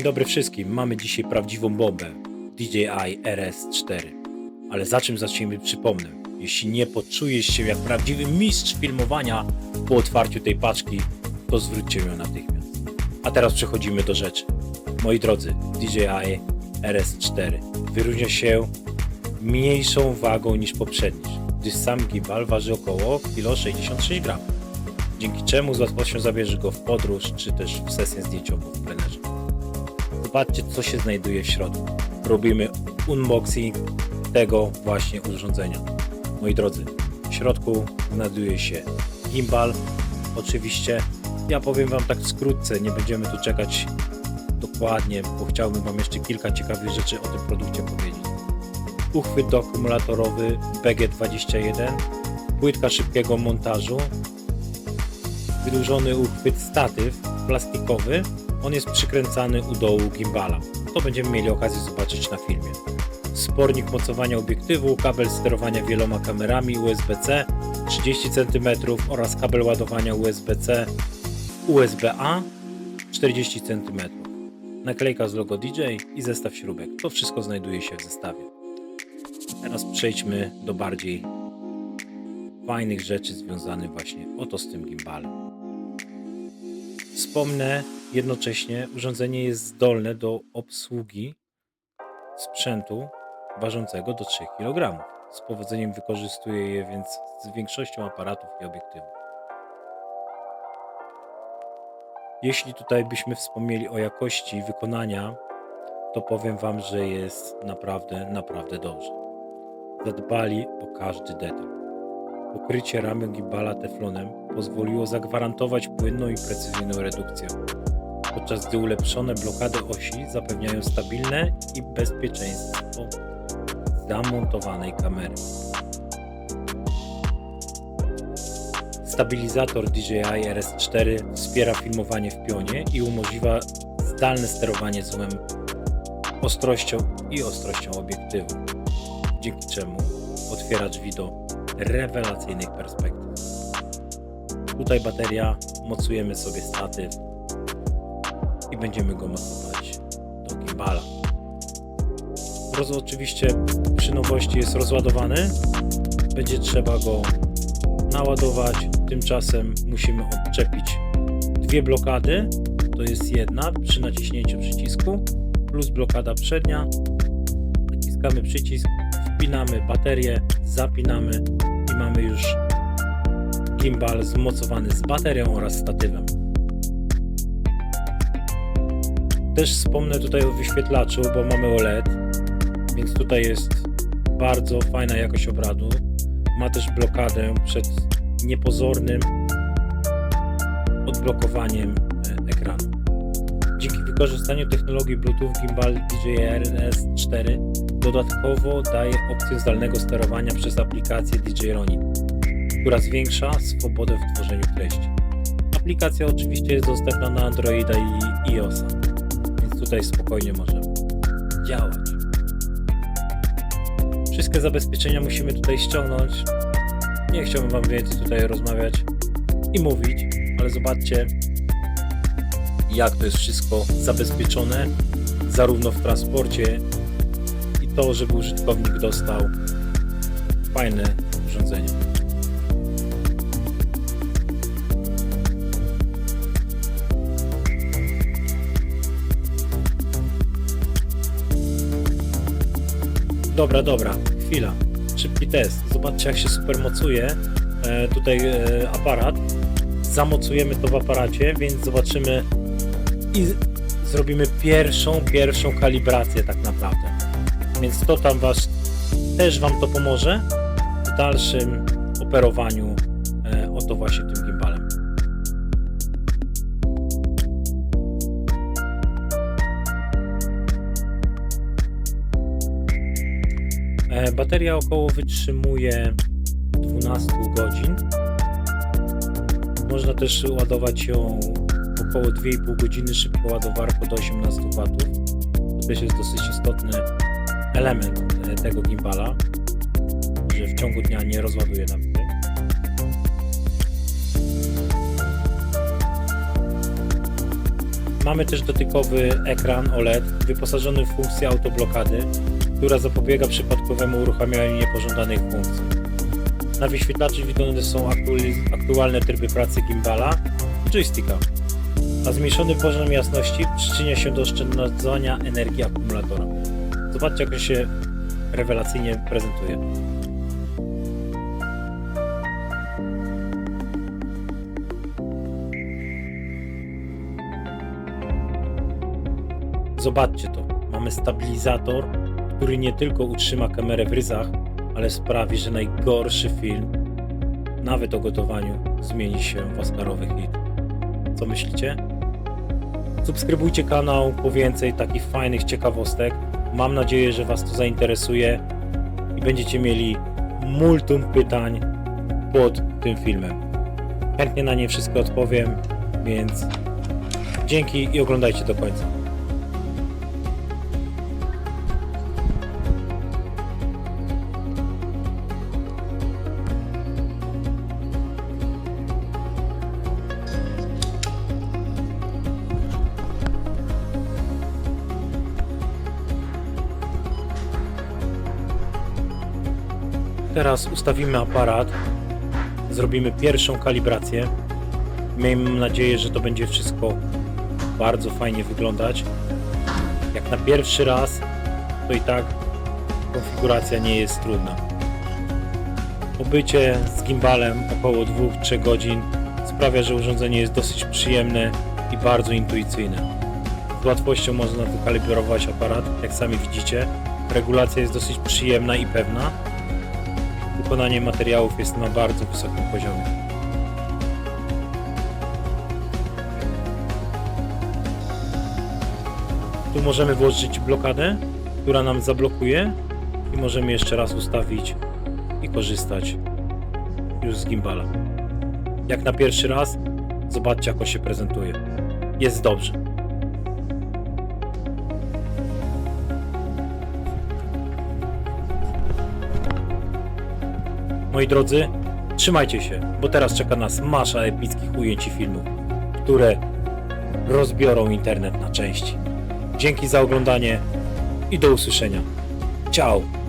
Dzień dobry wszystkim. Mamy dzisiaj prawdziwą bombę DJI RS4. Ale za czym zacznijmy przypomnę. Jeśli nie poczujesz się jak prawdziwy mistrz filmowania po otwarciu tej paczki, to zwróćcie ją natychmiast. A teraz przechodzimy do rzeczy. Moi drodzy, DJI RS4 wyróżnia się mniejszą wagą niż poprzedni, gdyż sam gimbal waży około 1,66 g dzięki czemu z łatwością zabierze go w podróż, czy też w sesję zdjęciową w plenerze. Zobaczcie, co się znajduje w środku. Robimy unboxing tego właśnie urządzenia. Moi drodzy, w środku znajduje się gimbal. Oczywiście, ja powiem Wam tak wkrótce, nie będziemy tu czekać dokładnie, bo chciałbym Wam jeszcze kilka ciekawych rzeczy o tym produkcie powiedzieć. Uchwyt akumulatorowy BG21, płytka szybkiego montażu, wydłużony uchwyt statyw plastikowy. On jest przykręcany u dołu gimbala. To będziemy mieli okazję zobaczyć na filmie. Spornik mocowania obiektywu, kabel sterowania wieloma kamerami USB-C 30 cm oraz kabel ładowania USB-C USB-A 40 cm. Naklejka z logo DJ i zestaw śrubek. To wszystko znajduje się w zestawie. Teraz przejdźmy do bardziej fajnych rzeczy związanych właśnie oto z tym gimbalem. Wspomnę jednocześnie, urządzenie jest zdolne do obsługi sprzętu ważącego do 3 kg. Z powodzeniem wykorzystuje je więc z większością aparatów i obiektywów. Jeśli tutaj byśmy wspomnieli o jakości wykonania, to powiem Wam, że jest naprawdę, naprawdę dobrze. Zadbali o każdy detal. Pokrycie ramy gimbala teflonem pozwoliło zagwarantować płynną i precyzyjną redukcję, podczas gdy ulepszone blokady osi zapewniają stabilne i bezpieczeństwo zamontowanej kamery. Stabilizator DJI RS4 wspiera filmowanie w pionie i umożliwia zdalne sterowanie zoomem, ostrością i ostrością obiektywu, dzięki czemu otwiera drzwi do rewelacyjnych perspektyw. Tutaj bateria, mocujemy sobie statyw i będziemy go mocować do gimbala. Roz oczywiście przy nowości jest rozładowany, będzie trzeba go naładować, tymczasem musimy odczepić dwie blokady, to jest jedna przy naciśnięciu przycisku, plus blokada przednia, naciskamy przycisk, wpinamy baterię, zapinamy i mamy już gimbal zmocowany z baterią oraz statywem. Też wspomnę tutaj o wyświetlaczu, bo mamy OLED, więc tutaj jest bardzo fajna jakość obradu. Ma też blokadę przed niepozornym odblokowaniem e, ekranu. Dzięki wykorzystaniu technologii Bluetooth gimbal DJI RS4 dodatkowo daje opcję zdalnego sterowania przez aplikację DJ Ronin, która zwiększa swobodę w tworzeniu treści. Aplikacja oczywiście jest dostępna na Androida i iOSa, tutaj spokojnie możemy działać. Wszystkie zabezpieczenia musimy tutaj ściągnąć. Nie chciałbym Wam więcej tutaj rozmawiać i mówić, ale zobaczcie, jak to jest wszystko zabezpieczone, zarówno w transporcie i to, żeby użytkownik dostał fajne urządzenie. Dobra, dobra, chwila. Szybki test. Zobaczcie, jak się super mocuje e, tutaj e, aparat. Zamocujemy to w aparacie, więc zobaczymy i zrobimy pierwszą, pierwszą kalibrację tak naprawdę. Więc to tam was też Wam to pomoże w dalszym operowaniu e, oto właśnie tym gimbalem. Bateria około wytrzymuje 12 godzin. Można też ładować ją około 2,5 godziny szybko ładowarką do 18 W. To też jest dosyć istotny element e, tego gimbala, że w ciągu dnia nie rozładuje nam się. Mamy też dotykowy ekran OLED wyposażony w funkcję autoblokady, która zapobiega przypadkowemu uruchamianiu niepożądanych funkcji. Na wyświetlaczu widoczne są aktualne tryby pracy gimbala i joysticka, a zmniejszony poziom jasności przyczynia się do oszczędzania energii akumulatora. Zobaczcie jak się rewelacyjnie prezentuje. Zobaczcie to. Mamy stabilizator, który nie tylko utrzyma kamerę w ryzach, ale sprawi, że najgorszy film, nawet o gotowaniu, zmieni się w Oscarowy hit. Co myślicie? Subskrybujcie kanał po więcej takich fajnych ciekawostek. Mam nadzieję, że Was to zainteresuje i będziecie mieli multum pytań pod tym filmem. Chętnie na nie wszystko odpowiem, więc dzięki i oglądajcie do końca. Teraz ustawimy aparat, zrobimy pierwszą kalibrację. Miejmy nadzieję, że to będzie wszystko bardzo fajnie wyglądać. Jak na pierwszy raz, to i tak konfiguracja nie jest trudna. Pobycie z gimbalem około 2-3 godzin sprawia, że urządzenie jest dosyć przyjemne i bardzo intuicyjne. Z łatwością można wykalibrować aparat, jak sami widzicie. Regulacja jest dosyć przyjemna i pewna. Wykonanie materiałów jest na bardzo wysokim poziomie. Tu możemy włożyć blokadę, która nam zablokuje i możemy jeszcze raz ustawić i korzystać już z gimbala. Jak na pierwszy raz, zobaczcie jak on się prezentuje. Jest dobrze. Moi drodzy, trzymajcie się, bo teraz czeka nas masza epickich ujęć i filmów, które rozbiorą internet na części. Dzięki za oglądanie i do usłyszenia. Ciao!